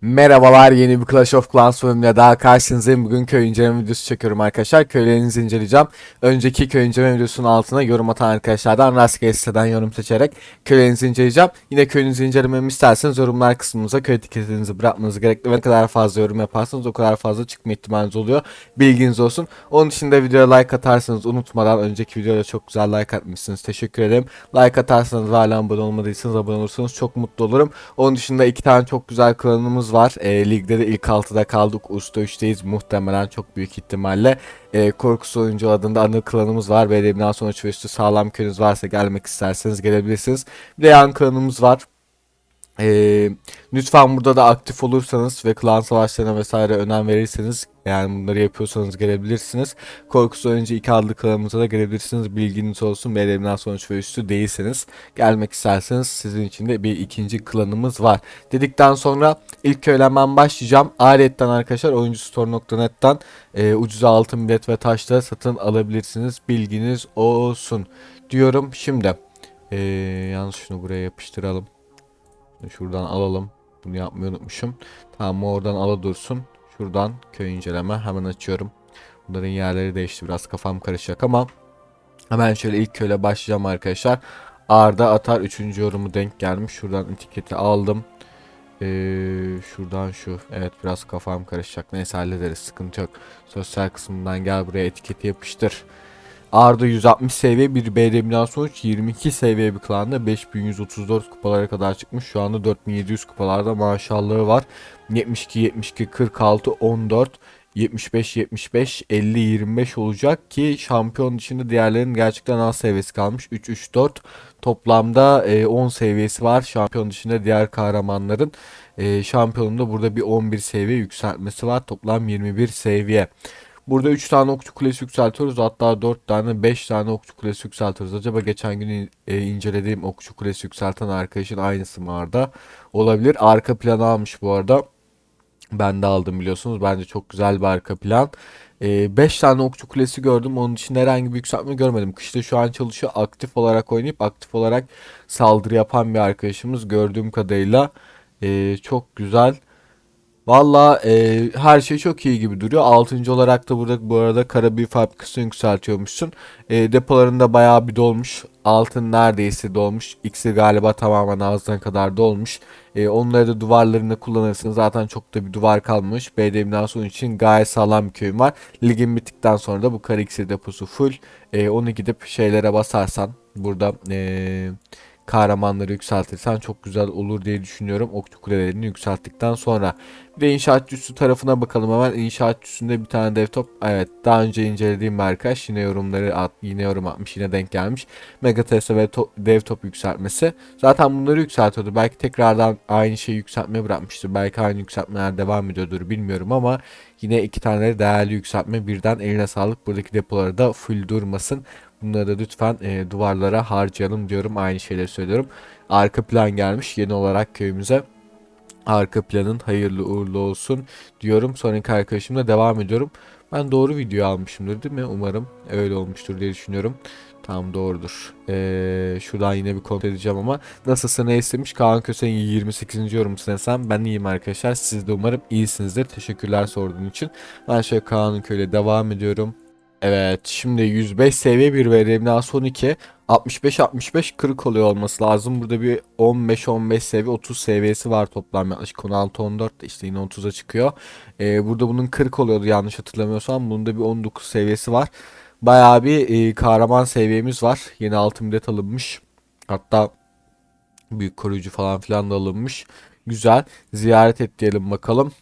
Merhabalar yeni bir Clash of Clans bölümüyle daha karşınızdayım. Bugün köy inceleme videosu çekiyorum arkadaşlar. Köylerinizi inceleyeceğim. Önceki köy inceleme videosunun altına yorum atan arkadaşlardan rastgele siteden yorum seçerek köylerinizi inceleyeceğim. Yine köyünüzü incelememi isterseniz yorumlar kısmınıza köy etiketinizi bırakmanız gerekli. Ne kadar fazla yorum yaparsanız o kadar fazla çıkma ihtimaliniz oluyor. Bilginiz olsun. Onun dışında videoya like atarsanız unutmadan önceki videoda çok güzel like atmışsınız. Teşekkür ederim. Like atarsanız ve abone olmadıysanız abone olursanız çok mutlu olurum. Onun dışında iki tane çok güzel klanımız var. E, ligde de ilk 6'da kaldık. Usta 3'teyiz. Muhtemelen çok büyük ihtimalle. E, Korkusu Oyuncu adında anıl klanımız var. Ve elimden sonuç ve üstü sağlam köyünüz varsa gelmek isterseniz gelebilirsiniz. Bir de yan klanımız var. Ee, lütfen burada da aktif olursanız ve klan savaşlarına vesaire önem verirseniz yani bunları yapıyorsanız gelebilirsiniz. Korkusu önce iki adlı klanımıza da gelebilirsiniz. Bilginiz olsun. Belirlenen sonuç ve üstü değilseniz gelmek isterseniz sizin için de bir ikinci klanımız var. Dedikten sonra ilk köyden ben başlayacağım. Ayrıca arkadaşlar oyuncustore.net'ten e, ucuz altın bilet ve taşları satın alabilirsiniz. Bilginiz olsun diyorum. Şimdi e, yalnız şunu buraya yapıştıralım. Şuradan alalım. Bunu yapmayı unutmuşum. Tamam oradan ala dursun. Şuradan köy inceleme hemen açıyorum. Bunların yerleri değişti biraz kafam karışacak ama hemen şöyle ilk köyle başlayacağım arkadaşlar. Arda Atar 3. yorumu denk gelmiş. Şuradan etiketi aldım. Ee, şuradan şu. Evet biraz kafam karışacak. Neyse hallederiz sıkıntı yok. Sosyal kısmından gel buraya etiketi yapıştır. Arda 160 seviye bir BDM'den sonuç 22 seviye bir klanda 5134 kupalara kadar çıkmış. Şu anda 4700 kupalarda maşallahı var. 72 72 46 14 75 75 50 25 olacak ki şampiyon dışında diğerlerinin gerçekten az seviyesi kalmış. 3 3 4 toplamda e, 10 seviyesi var. Şampiyon dışında diğer kahramanların e, şampiyonunda burada bir 11 seviye yükseltmesi var. Toplam 21 seviye. Burada 3 tane okçu kulesi yükseltiyoruz. Hatta 4 tane 5 tane okçu kulesi yükseltiyoruz. Acaba geçen gün e, incelediğim okçu kulesi yükselten arkadaşın aynısı mı Arda? Olabilir. Arka planı almış bu arada. Ben de aldım biliyorsunuz. Bence çok güzel bir arka plan. 5 tane okçu kulesi gördüm. Onun dışında herhangi bir yükseltme görmedim. Kışta şu an çalışıyor. Aktif olarak oynayıp aktif olarak saldırı yapan bir arkadaşımız gördüğüm kadarıyla. E, çok güzel. Valla e, her şey çok iyi gibi duruyor. Altıncı olarak da burada bu arada kara bir fabrikasını yükseltiyormuşsun. E, depolarında bayağı bir dolmuş. Altın neredeyse dolmuş. İksir galiba tamamen ağzına kadar dolmuş. E, onları da duvarlarında kullanırsın. Zaten çok da bir duvar kalmamış. BDM'den sonra için gayet sağlam bir köyüm var. Ligin bittikten sonra da bu kara iksir deposu full. E, onu gidip şeylere basarsan burada... E, kahramanları yükseltirsen çok güzel olur diye düşünüyorum. Okçu kulelerini yükselttikten sonra. Bir de inşaatçı üstü tarafına bakalım hemen. Üstünde bir tane dev top. Evet daha önce incelediğim arkadaş yine yorumları at, yine yorum atmış yine denk gelmiş. Mega Tesla ve to dev top yükseltmesi. Zaten bunları yükseltiyordu. Belki tekrardan aynı şeyi yükseltmeye bırakmıştır. Belki aynı yükseltmeler devam ediyordur bilmiyorum ama yine iki tane değerli yükseltme birden eline sağlık. Buradaki depoları da full durmasın. Bunları lütfen e, duvarlara harcayalım diyorum. Aynı şeyleri söylüyorum. Arka plan gelmiş yeni olarak köyümüze. Arka planın hayırlı uğurlu olsun diyorum. Sonraki arkadaşımla devam ediyorum. Ben doğru video almışımdır değil mi? Umarım öyle olmuştur diye düşünüyorum. Tam doğrudur. Ee, şuradan yine bir kontrol edeceğim ama nasılsa ne istemiş Kaan Köse'nin 28. yorum sen ben iyiyim arkadaşlar. Siz de umarım iyisinizdir. Teşekkürler sorduğun için. Ben şöyle Kaan'ın köyle devam ediyorum. Evet şimdi 105 seviye bir verimli son 2 65 65 40 oluyor olması lazım. Burada bir 15 15 seviye 30 seviyesi var toplam yaklaşık 16 14 işte yine 30'a çıkıyor. Ee, burada bunun 40 oluyordu yanlış hatırlamıyorsam. Bunda bir 19 seviyesi var. Bayağı bir e, kahraman seviyemiz var. Yeni altın bilet alınmış. Hatta büyük koruyucu falan filan da alınmış. Güzel. Ziyaret et diyelim bakalım.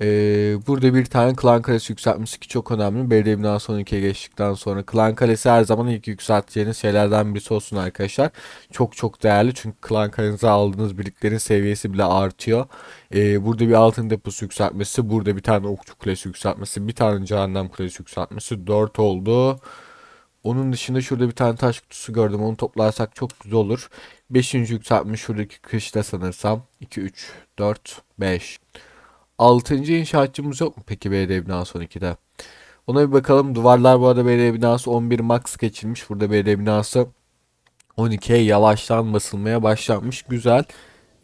Ee, burada bir tane klan kalesi yükseltmesi ki çok önemli. Belediye son ikiye geçtikten sonra klan kalesi her zaman ilk yükselteceğiniz şeylerden birisi olsun arkadaşlar. Çok çok değerli çünkü klan kalenize aldığınız birliklerin seviyesi bile artıyor. Ee, burada bir altın deposu yükseltmesi, burada bir tane okçu kulesi yükseltmesi, bir tane cehennem kulesi yükseltmesi 4 oldu. Onun dışında şurada bir tane taş kutusu gördüm. Onu toplarsak çok güzel olur. 5. yükseltme şuradaki kışta sanırsam. 2, 3, 4, 5. Altıncı inşaatçımız yok mu peki BD binası 12'de? Ona bir bakalım. Duvarlar bu arada BD binası 11 max geçilmiş. Burada BD binası 12'ye yavaştan basılmaya başlanmış. Güzel.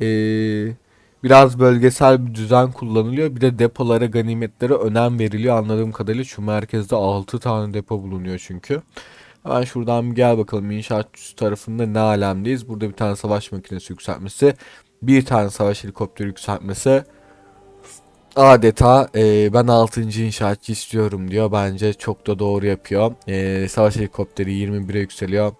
Ee, biraz bölgesel bir düzen kullanılıyor. Bir de depolara, ganimetlere önem veriliyor anladığım kadarıyla. Şu merkezde 6 tane depo bulunuyor çünkü. Hemen şuradan bir gel bakalım inşaatçısı tarafında ne alemdeyiz. Burada bir tane savaş makinesi yükseltmesi, bir tane savaş helikopteri yükseltmesi. Adeta e, ben 6. inşaatçı istiyorum diyor. Bence çok da doğru yapıyor. E, savaş helikopteri 21'e yükseliyor.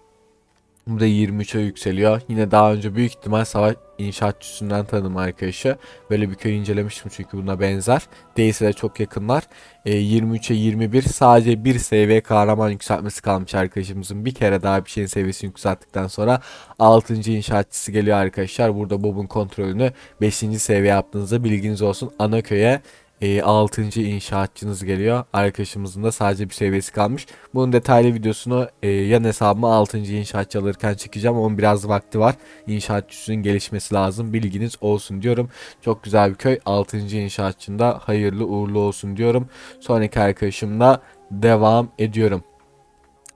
Bu da 23'e yükseliyor. Yine daha önce büyük ihtimal savaş inşaatçısından tanıdım arkadaşı. Böyle bir köy incelemiştim çünkü buna benzer. Değilse de çok yakınlar. E, 23'e 21 sadece bir seviye kahraman yükseltmesi kalmış arkadaşımızın. Bir kere daha bir şeyin seviyesini yükselttikten sonra 6. inşaatçısı geliyor arkadaşlar. Burada Bob'un kontrolünü 5. seviye yaptığınızda bilginiz olsun. Ana köye e, 6. inşaatçınız geliyor. Arkadaşımızın da sadece bir seviyesi kalmış. Bunun detaylı videosunu e, yan hesabıma 6. inşaatçı alırken çekeceğim. Onun biraz vakti var. İnşaatçısının gelişmesi lazım. Bilginiz olsun diyorum. Çok güzel bir köy. 6. inşaatçında hayırlı uğurlu olsun diyorum. Sonraki arkadaşımla devam ediyorum.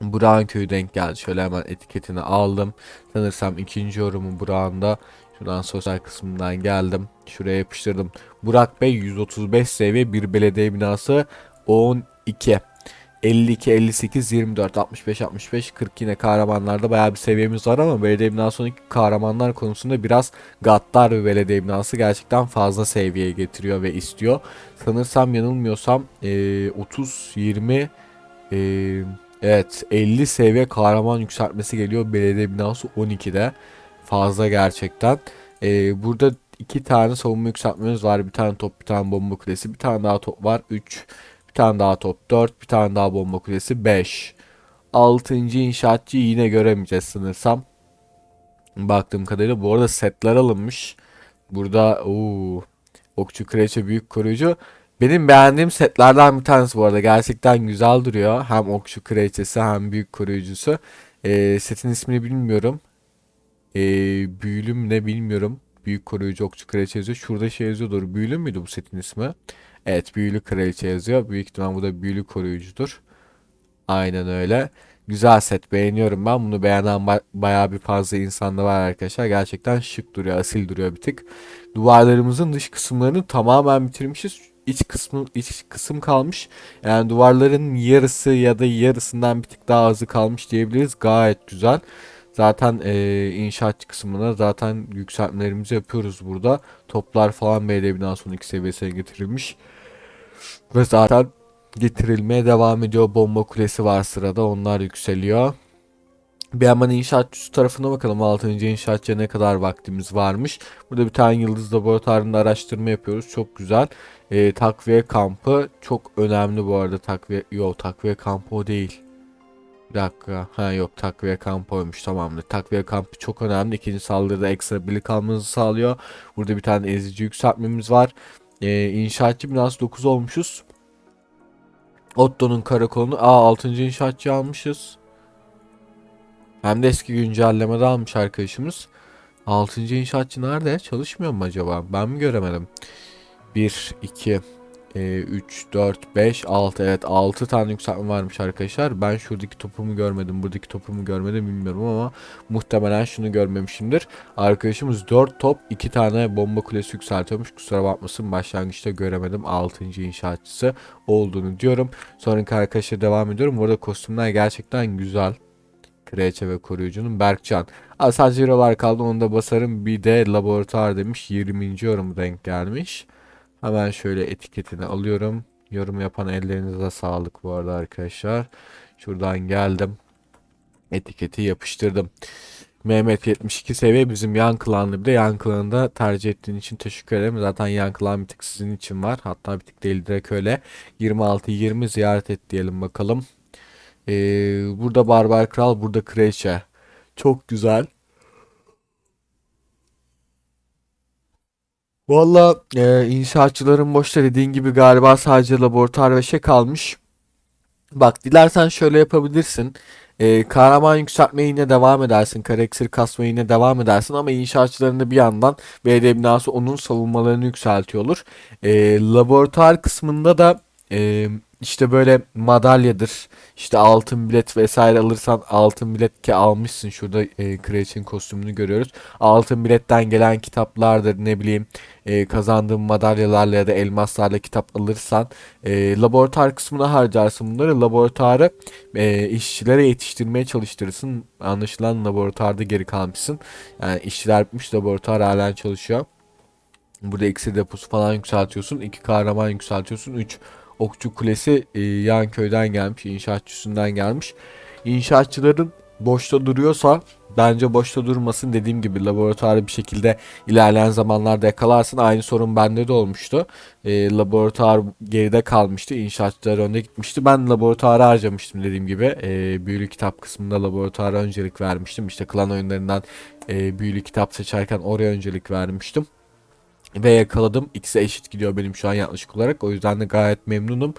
Burak'ın köyü denk geldi. Şöyle hemen etiketini aldım. Sanırsam ikinci yorumu Burak'ın Şuradan sosyal kısmından geldim. Şuraya yapıştırdım. Burak Bey 135 seviye bir belediye binası 12. 52, 58, 24, 65, 65, 40 yine kahramanlarda bayağı bir seviyemiz var ama belediye binası 12 kahramanlar konusunda biraz gaddar bir belediye binası gerçekten fazla seviyeye getiriyor ve istiyor. Sanırsam yanılmıyorsam e, 30, 20, e, evet 50 seviye kahraman yükseltmesi geliyor belediye binası 12'de fazla gerçekten. Ee, burada iki tane savunma yükseltmemiz var. Bir tane top, bir tane bomba kulesi. Bir tane daha top var. 3. Bir tane daha top 4. Bir tane daha bomba kulesi 5. 6. inşaatçı yine göremeyeceğiz sanırsam. Baktığım kadarıyla bu arada setler alınmış. Burada ooo okçu kraliçe büyük koruyucu. Benim beğendiğim setlerden bir tanesi bu arada. Gerçekten güzel duruyor. Hem okçu kraliçesi hem büyük koruyucusu. Ee, setin ismini bilmiyorum. Ee, büyülü mü ne bilmiyorum. Büyük koruyucu okçu kraliçe yazıyor. Şurada şey yazıyordur. Büyülü müydü bu setin ismi? Evet büyülü kraliçe yazıyor. Büyük ihtimal bu da büyülü koruyucudur. Aynen öyle. Güzel set beğeniyorum ben. Bunu beğenen ba bayağı bir fazla insan da var arkadaşlar. Gerçekten şık duruyor, asil duruyor bir tık. Duvarlarımızın dış kısımlarını tamamen bitirmişiz. İç kısmı iç kısım kalmış. Yani duvarların yarısı ya da yarısından bir tık daha azı kalmış diyebiliriz. Gayet güzel. Zaten e, inşaat kısmına zaten yükseltmelerimizi yapıyoruz burada. Toplar falan belediye binasının iki seviyesine getirilmiş. Ve zaten getirilmeye devam ediyor. Bomba kulesi var sırada. Onlar yükseliyor. Bir hemen inşaatçı tarafına bakalım. 6. inşaatçıya ne kadar vaktimiz varmış. Burada bir tane yıldız laboratuvarında araştırma yapıyoruz. Çok güzel. E, takviye kampı çok önemli bu arada. Takviye, yok takviye kampı o değil. Bir dakika. Ha yok takviye kampı oymuş tamamdır. Takviye kampı çok önemli. İkinci saldırıda ekstra birlik almanızı sağlıyor. Burada bir tane ezici yükseltmemiz var. Ee, inşaatçı biraz 9 olmuşuz. Otto'nun karakolunu. Aa 6. inşaatçı almışız. Hem de eski güncellemede almış arkadaşımız. 6. inşaatçı nerede? Çalışmıyor mu acaba? Ben mi göremedim? 1, 2, e, 3, 4, 5, 6 evet 6 tane yükseltme varmış arkadaşlar. Ben şuradaki topumu görmedim. Buradaki topumu görmedim bilmiyorum ama muhtemelen şunu görmemişimdir. Arkadaşımız 4 top 2 tane bomba kulesi yükseltiyormuş. Kusura bakmasın başlangıçta göremedim. 6. inşaatçısı olduğunu diyorum. Sonraki arkadaşlar devam ediyorum. Burada kostümler gerçekten güzel. Kraliçe ve koruyucunun Berkcan. Aa, sadece eurolar kaldı onu da basarım. Bir de laboratuvar demiş. 20. yorum denk gelmiş. Hemen şöyle etiketini alıyorum. Yorum yapan ellerinize sağlık bu arada arkadaşlar. Şuradan geldim. Etiketi yapıştırdım. Mehmet 72 seviye bizim yan klanlı bir de yan klanında tercih ettiğin için teşekkür ederim. Zaten yan klan bir tık sizin için var. Hatta bir tık değil direkt öyle. 26-20 ziyaret et diyelim bakalım. Ee, burada Barbar Kral burada Kraliçe. Çok güzel. Valla e, inşaatçıların boşta dediğin gibi galiba sadece laboratuvar ve şey kalmış. Bak dilersen şöyle yapabilirsin. E, kahraman yükseltmeye yine devam edersin. Karakter kasmaya yine devam edersin. Ama inşaatçılarında bir yandan belediye binası onun savunmalarını yükseltiyor olur. E, laboratuvar kısmında da e, işte böyle madalyadır işte altın bilet vesaire alırsan altın bilet ki almışsın şurada e, Kraliçenin kostümünü görüyoruz. Altın biletten gelen kitaplardır ne bileyim e, kazandığın madalyalarla ya da elmaslarla kitap alırsan e, laboratuvar kısmına harcarsın bunları. Laboratuvarı e, işçilere yetiştirmeye çalıştırırsın. Anlaşılan laboratuvarda geri kalmışsın. Yani işçiler bitmiş laboratuvar halen çalışıyor. Burada iksir deposu falan yükseltiyorsun. iki kahraman yükseltiyorsun. Üç okçu kulesi e, yan köyden gelmiş. inşaatçısından gelmiş. İnşaatçıların boşta duruyorsa bence boşta durmasın. Dediğim gibi laboratuvarı bir şekilde ilerleyen zamanlarda yakalarsın. Aynı sorun bende de olmuştu. E, laboratuvar geride kalmıştı. İnşaatçılar önde gitmişti. Ben laboratuvarı harcamıştım dediğim gibi. E, büyülü kitap kısmında laboratuvara öncelik vermiştim. İşte klan oyunlarından e, büyülü kitap seçerken oraya öncelik vermiştim ve yakaladım. İkisi eşit gidiyor benim şu an yaklaşık olarak. O yüzden de gayet memnunum.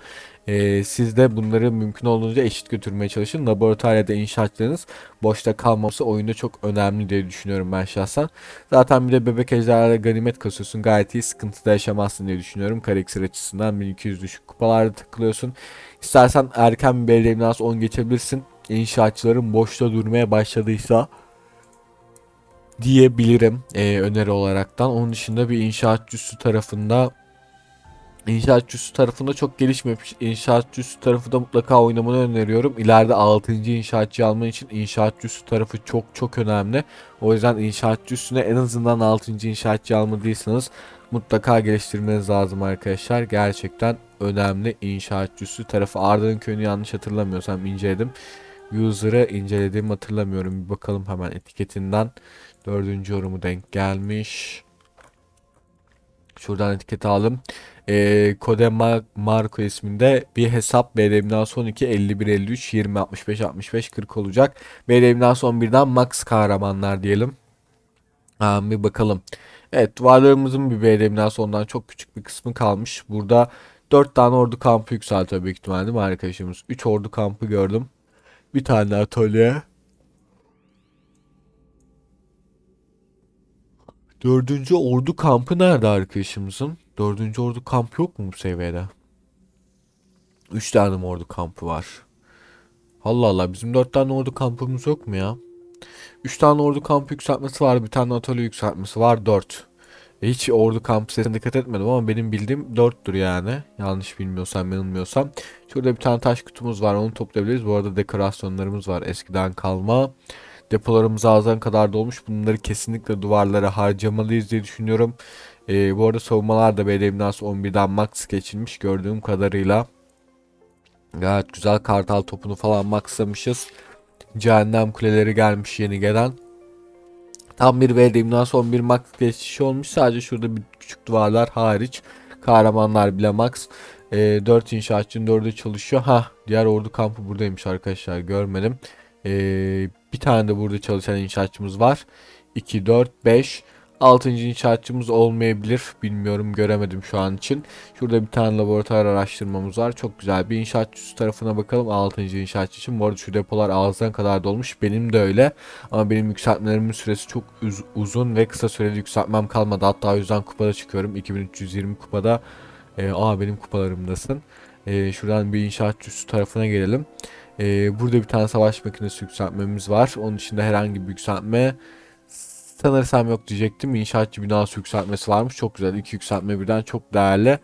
Ee, siz de bunları mümkün olduğunca eşit götürmeye çalışın. Laboratuvar ya da inşaatlarınız boşta kalmaması oyunda çok önemli diye düşünüyorum ben şahsen. Zaten bir de bebek ejderhalarla ganimet kasıyorsun. Gayet iyi sıkıntıda yaşamazsın diye düşünüyorum. Karakter açısından 1200 düşük kupalarda takılıyorsun. İstersen erken bir belirlemi 10 geçebilirsin. İnşaatçıların boşta durmaya başladıysa diyebilirim e, öneri olaraktan. Onun dışında bir inşaatçısı tarafında İnşaatçısı tarafında çok gelişmemiş. İnşaatçısı tarafı da mutlaka oynamanı öneriyorum. İleride 6. inşaatçı alman için inşaatçısı tarafı çok çok önemli. O yüzden inşaatçısına en azından 6. inşaatçı almadıysanız mutlaka geliştirmeniz lazım arkadaşlar. Gerçekten önemli inşaatçısı tarafı. Arda'nın köyünü yanlış hatırlamıyorsam inceledim. User'ı incelediğimi hatırlamıyorum. Bir bakalım hemen etiketinden. Dördüncü yorumu denk gelmiş. Şuradan etiket aldım. Ee, Kode Mar Marco isminde bir hesap BDM'den son 2 51 53 20 65 65 40 olacak. BDM'den son birden Max kahramanlar diyelim. Ha, bir bakalım. Evet varlığımızın bir BDM'den sondan çok küçük bir kısmı kalmış. Burada 4 tane ordu kampı yükseltiyor büyük ihtimalle değil mi arkadaşımız? 3 ordu kampı gördüm. Bir tane atölye. Dördüncü ordu kampı nerede arkadaşımızın? Dördüncü ordu kampı yok mu bu seviyede? Üç tane mi ordu kampı var? Allah Allah bizim dört tane ordu kampımız yok mu ya? Üç tane ordu kampı yükseltmesi var. Bir tane atölye yükseltmesi var. Dört. E, hiç ordu kampı sesine dikkat etmedim ama benim bildiğim dörttür yani. Yanlış bilmiyorsam yanılmıyorsam. Şurada bir tane taş kutumuz var. Onu toplayabiliriz. Bu arada dekorasyonlarımız var. Eskiden kalma. Depolarımız ağzına kadar dolmuş. Bunları kesinlikle duvarlara harcamalıyız diye düşünüyorum. Ee, bu arada savunmalar da BDM'den 11'den max geçilmiş gördüğüm kadarıyla. Gayet güzel kartal topunu falan maxlamışız. Cehennem kuleleri gelmiş yeni gelen. Tam bir son bir max geçişi olmuş. Sadece şurada bir küçük duvarlar hariç. Kahramanlar bile max. E, 4 inşaatçının 4'ü çalışıyor. Ha diğer ordu kampı buradaymış arkadaşlar görmedim. E, bir tane de burada çalışan inşaatçımız var. 2, 4, 5. 6. inşaatçımız olmayabilir. Bilmiyorum göremedim şu an için. Şurada bir tane laboratuvar araştırmamız var. Çok güzel. Bir inşaatçısı tarafına bakalım. 6. inşaatçı için. Bu arada şu depolar ağızdan kadar dolmuş. Benim de öyle. Ama benim yükseltmelerimin süresi çok uz- uzun ve kısa sürede yükseltmem kalmadı. Hatta o yüzden kupada çıkıyorum. 2320 kupada. Ee, aa benim kupalarımdasın. Ee, şuradan bir inşaatçısı tarafına gelelim. Ee, burada bir tane savaş makinesi yükseltmemiz var. Onun dışında herhangi bir yükseltme sanırsam yok diyecektim. İnşaatçı binası yükseltmesi varmış. Çok güzel. İki yükseltme birden çok değerli.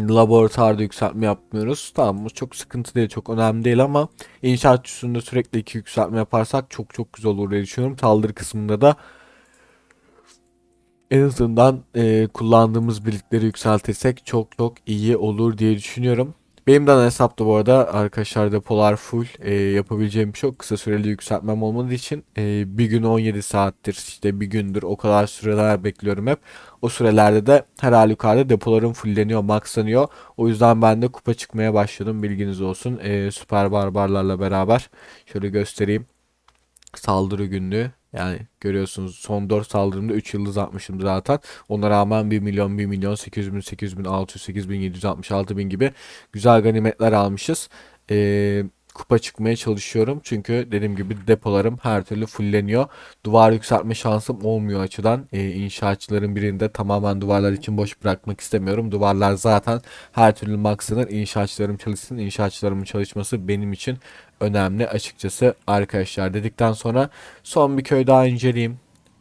Laboratuvarda yükseltme yapmıyoruz. Tamam bu çok sıkıntı değil. Çok önemli değil ama inşaatçısında sürekli iki yükseltme yaparsak çok çok güzel olur diye düşünüyorum. Taldır kısmında da en azından e, kullandığımız birlikleri yükseltirsek çok çok iyi olur diye düşünüyorum. Benim de ana hesapta bu arada arkadaşlar depolar full e, yapabileceğim çok kısa süreli yükseltmem olmadığı için e, bir gün 17 saattir işte bir gündür o kadar süreler bekliyorum hep. O sürelerde de her halükarda depolarım fullleniyor, maxlanıyor. O yüzden ben de kupa çıkmaya başladım bilginiz olsun. E, süper barbarlarla beraber şöyle göstereyim. Saldırı günlüğü yani görüyorsunuz son 4 saldırımda 3 yıldız atmışım zaten. Ona rağmen 1 milyon, 1 milyon, 800 bin, 800 bin, 600, 8 bin, 766 bin gibi güzel ganimetler almışız. Ee, kupa çıkmaya çalışıyorum. Çünkü dediğim gibi depolarım her türlü fulleniyor. Duvar yükseltme şansım olmuyor açıdan. E, inşaatçıların birinde tamamen duvarlar için boş bırakmak istemiyorum. Duvarlar zaten her türlü maksınır. İnşaatçılarım çalışsın. İnşaatçılarımın çalışması benim için önemli açıkçası arkadaşlar dedikten sonra son bir köy daha inceleyeyim.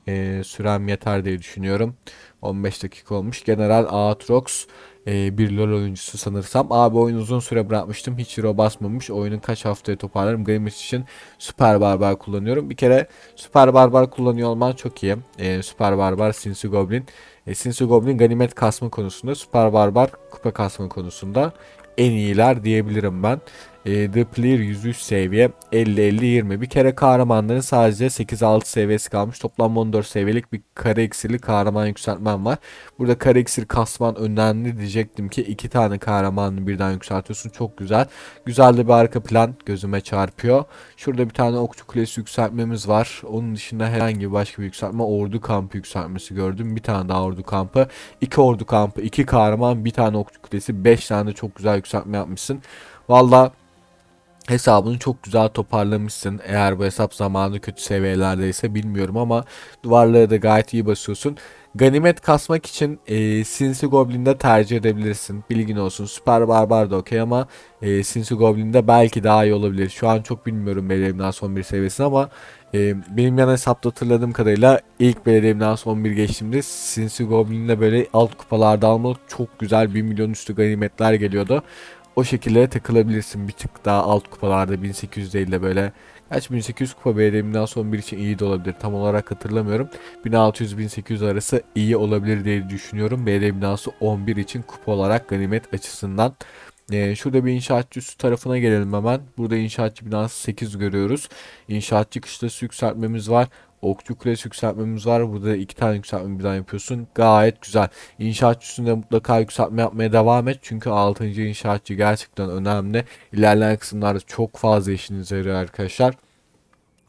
E, sürem yeter diye düşünüyorum. 15 dakika olmuş. General Aatrox e, bir LoL oyuncusu sanırsam. Abi oyun uzun süre bırakmıştım. Hiç hero basmamış. Oyunu kaç haftaya toparlarım. Gamer için Süper Barbar kullanıyorum. Bir kere Süper Barbar kullanıyor olman çok iyi. E, Süper Barbar, Sinsi Goblin. E, Sinsi Goblin ganimet kasma konusunda. Süper Barbar kupa kasma konusunda en iyiler diyebilirim ben. E, The Player 103 seviye 50-50-20. Bir kere kahramanların sadece 8-6 seviyesi kalmış. Toplam 14 seviyelik bir kare iksirli kahraman yükseltmem var. Burada kare iksir kasman önemli diyecektim ki iki tane kahramanı birden yükseltiyorsun. Çok güzel. Güzel de bir arka plan gözüme çarpıyor. Şurada bir tane okçu kulesi yükseltmemiz var. Onun dışında herhangi başka bir yükseltme ordu kampı yükseltmesi gördüm. Bir tane daha ordu kampı. iki ordu kampı. iki kahraman. Bir tane okçu kulesi. Beş tane çok güzel yükseltme yapmışsın. Valla hesabını çok güzel toparlamışsın. Eğer bu hesap zamanı kötü seviyelerdeyse bilmiyorum ama duvarları da gayet iyi basıyorsun. Ganimet kasmak için e, Sinsi Goblin'de tercih edebilirsin. Bilgin olsun. Süper Barbar da okey ama e, Sinsi Goblin'de belki daha iyi olabilir. Şu an çok bilmiyorum belediyemden son bir seviyesini ama e, benim yan hesapta hatırladığım kadarıyla ilk belediyemden son bir geçtiğimde Sinsi Goblin'de böyle alt kupalarda almalı çok güzel 1 milyon üstü ganimetler geliyordu o şekilde takılabilirsin bir tık daha alt kupalarda 1800 değil de böyle Kaç 1800 kupa BDM'den son bir için iyi de olabilir. Tam olarak hatırlamıyorum. 1600-1800 arası iyi olabilir diye düşünüyorum. BDM binası 11 için kupa olarak ganimet açısından. Ee, şurada bir inşaatçı tarafına gelelim hemen. Burada inşaatçı binası 8 görüyoruz. İnşaatçı kışlası yükseltmemiz var. Okçu kulesi yükseltmemiz var. Burada iki tane yükseltme birden yapıyorsun. Gayet güzel. İnşaatçı üstünde mutlaka yükseltme yapmaya devam et. Çünkü 6. inşaatçı gerçekten önemli. İlerleyen kısımlarda çok fazla işinize yarıyor arkadaşlar.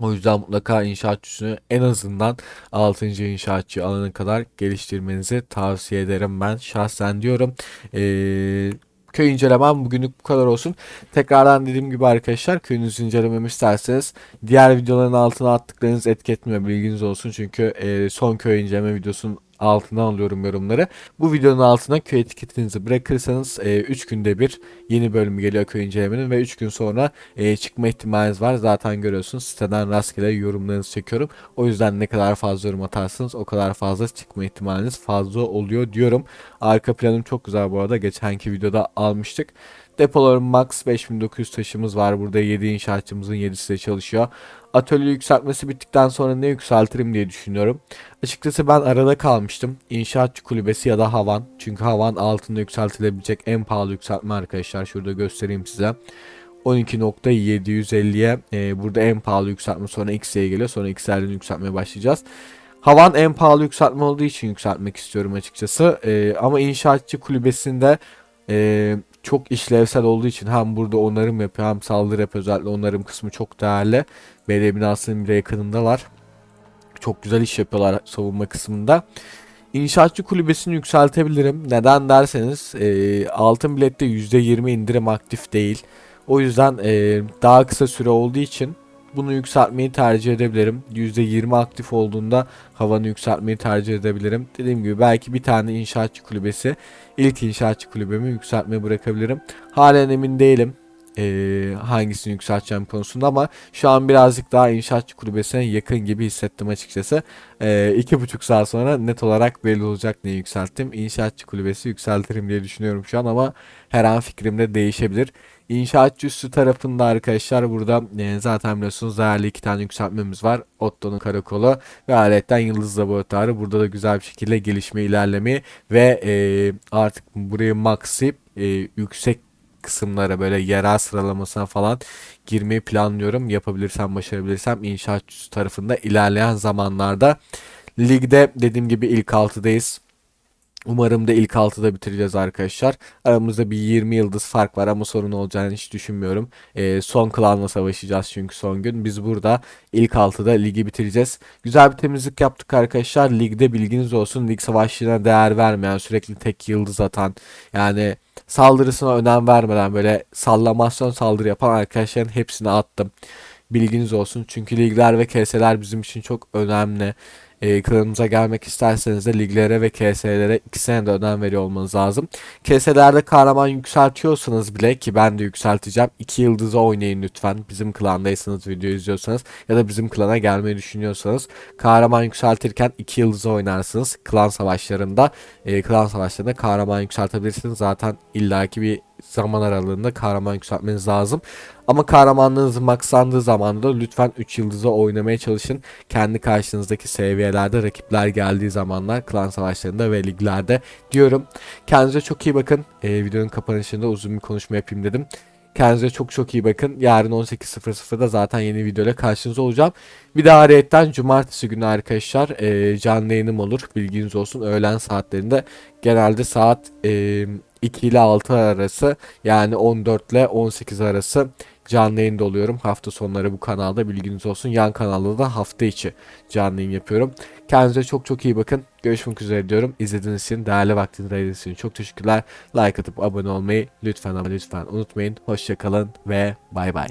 O yüzden mutlaka inşaatçısını en azından 6. inşaatçı alana kadar geliştirmenizi tavsiye ederim ben şahsen diyorum. Ee, köy incelemem bugünlük bu kadar olsun. Tekrardan dediğim gibi arkadaşlar köyünüzü incelememi isterseniz diğer videoların altına attıklarınız etki bilginiz olsun. Çünkü e, son köy inceleme videosunun altına alıyorum yorumları. Bu videonun altına köy etiketinizi bırakırsanız 3 e, günde bir yeni bölüm geliyor köy incelemenin ve 3 gün sonra e, çıkma ihtimaliniz var. Zaten görüyorsunuz siteden rastgele yorumlarınızı çekiyorum. O yüzden ne kadar fazla yorum atarsınız o kadar fazla çıkma ihtimaliniz fazla oluyor diyorum. Arka planım çok güzel bu arada. Geçenki videoda almıştık. Depolarım max 5900 taşımız var. Burada 7 inşaatçımızın 7'si de çalışıyor. Atölye yükseltmesi bittikten sonra ne yükseltirim diye düşünüyorum. Açıkçası ben arada kalmıştım. İnşaatçı kulübesi ya da havan. Çünkü havan altında yükseltilebilecek en pahalı yükseltme arkadaşlar. Şurada göstereyim size. 12.750'ye e, burada en pahalı yükseltme sonra X'ye geliyor. Sonra X'lerden yükseltmeye başlayacağız. Havan en pahalı yükseltme olduğu için yükseltmek istiyorum açıkçası. E, ama inşaatçı kulübesinde e, çok işlevsel olduğu için hem burada onarım yapıyor hem saldırı yapıyor. Özellikle onarım kısmı çok değerli. Belediye binasının bile yakınındalar. Çok güzel iş yapıyorlar savunma kısmında. İnşaatçı kulübesini yükseltebilirim. Neden derseniz e, altın bilette %20 indirim aktif değil. O yüzden e, daha kısa süre olduğu için bunu yükseltmeyi tercih edebilirim. %20 aktif olduğunda havanı yükseltmeyi tercih edebilirim. Dediğim gibi belki bir tane inşaatçı kulübesi ilk inşaatçı kulübemi yükseltmeyi bırakabilirim. Halen emin değilim e, hangisini yükselteceğim konusunda ama şu an birazcık daha inşaatçı kulübesine yakın gibi hissettim açıkçası. E, iki buçuk saat sonra net olarak belli olacak neyi yükselttim. İnşaatçı kulübesi yükseltirim diye düşünüyorum şu an ama her an fikrim de değişebilir. İnşaatçı üstü tarafında arkadaşlar burada e, zaten biliyorsunuz değerli iki tane yükseltmemiz var. Otto'nun karakolu ve aletten Yıldız Laboratuvarı. Burada da güzel bir şekilde gelişme ilerleme ve e, artık burayı maxlayıp e, yüksek kısımlara böyle yerel sıralamasına falan girmeyi planlıyorum. Yapabilirsem başarabilirsem inşaat tarafında ilerleyen zamanlarda. Ligde dediğim gibi ilk 6'dayız. Umarım da ilk 6'da bitireceğiz arkadaşlar. Aramızda bir 20 yıldız fark var ama sorun olacağını hiç düşünmüyorum. Ee, son klanla savaşacağız çünkü son gün. Biz burada ilk 6'da ligi bitireceğiz. Güzel bir temizlik yaptık arkadaşlar. Ligde bilginiz olsun. Lig savaşçılığına değer vermeyen, sürekli tek yıldız atan yani saldırısına önem vermeden böyle sallamasyon saldırı yapan arkadaşların hepsini attım. Bilginiz olsun. Çünkü ligler ve KS'ler bizim için çok önemli. E, kanalımıza gelmek isterseniz de liglere ve KS'lere ikisine de önem veriyor olmanız lazım. KS'lerde kahraman yükseltiyorsanız bile ki ben de yükselteceğim. 2 yıldızı oynayın lütfen. Bizim klandaysanız video izliyorsanız ya da bizim klana gelmeyi düşünüyorsanız kahraman yükseltirken 2 yıldızı oynarsınız. Klan savaşlarında e, klan savaşlarında kahraman yükseltebilirsiniz. Zaten illaki bir zaman aralığında kahraman yükseltmeniz lazım. Ama kahramanlığınız maxlandığı zaman da lütfen 3 yıldızı oynamaya çalışın. Kendi karşınızdaki seviyelerde rakipler geldiği zamanlar klan savaşlarında ve liglerde diyorum. Kendinize çok iyi bakın. Ee, videonun kapanışında uzun bir konuşma yapayım dedim. Kendinize çok çok iyi bakın. Yarın 18.00'da zaten yeni videoyla karşınızda olacağım. Bir daha ayrıyetten cumartesi günü arkadaşlar e, canlı yayınım olur. Bilginiz olsun. Öğlen saatlerinde genelde saat e, 2 ile 6 arası yani 14 ile 18 arası canlı yayında oluyorum. Hafta sonları bu kanalda bilginiz olsun. Yan kanalda da hafta içi canlı yayın yapıyorum. Kendinize çok çok iyi bakın. Görüşmek üzere diyorum. İzlediğiniz için, değerli vaktinizi ayırdığınız için çok teşekkürler. Like atıp abone olmayı lütfen ama lütfen unutmayın. Hoşçakalın ve bay bay.